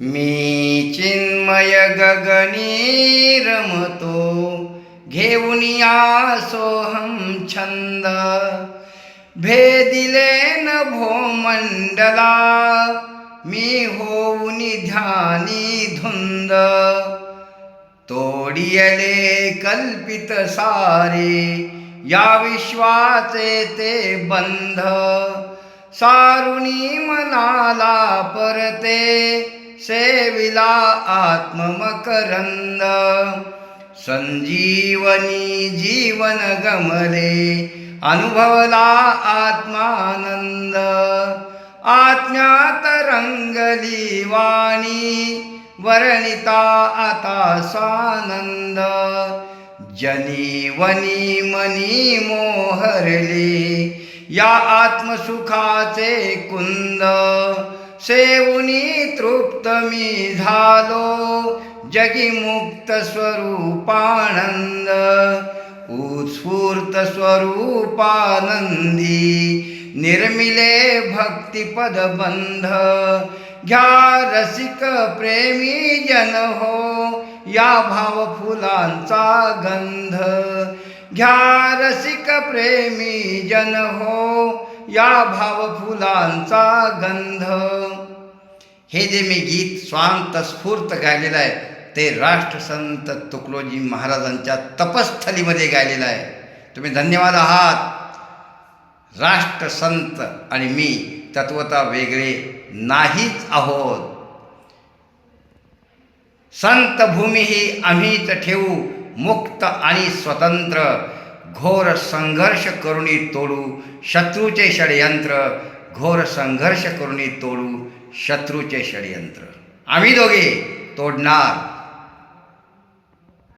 मी चिन्मय गगनी रमतो घेऊन या सोहम छंद. भेदिले न भोमंडला मी होऊन ध्यानी धुंद. तोडियले कल्पित सारे या विश्वाचे ते बंध. सारुणी मनाला परते सेविला आत्ममकरंद। संजीवनी जीवन गमले अनुभवला आत्मानंद। आत्म्यात रंगली वाणी वर्णिता आता सानंद। जनीवनी मनी मोहरले या आत्मसुखाचे कुंद। सेवुनी तृप्त मी झालो जगी मुक्त स्वरूपानंद उत्स्फूर्त स्वरूपानंदी निर्मिले भक्तिपद बंध घ्या रसिक प्रेमी जन हो या भाव फुलांचा गंध घ्या रसिक प्रेमी जन हो या भाव फुलांचा गंध. हे जे मी गीत स्वांत स्फूर्त गायलेलं आहे ते राष्ट्रसंत तुकडोजी महाराजांच्या तपस्थलीमध्ये गायलेलं आहे. तुम्ही धन्यवाद आहात. राष्ट्रसंत आणि मी तत्वता वेगळे नाहीच आहोत. संत भूमी ही आम्हीच ठेवू मुक्त आणि स्वतंत्र. घोर संघर्ष करुणी तोडू शत्रूचे षडयंत्र. घोर संघर्ष करुणी तोडू शत्रूचे षडयंत्र. आम्ही दोघे तोडणार.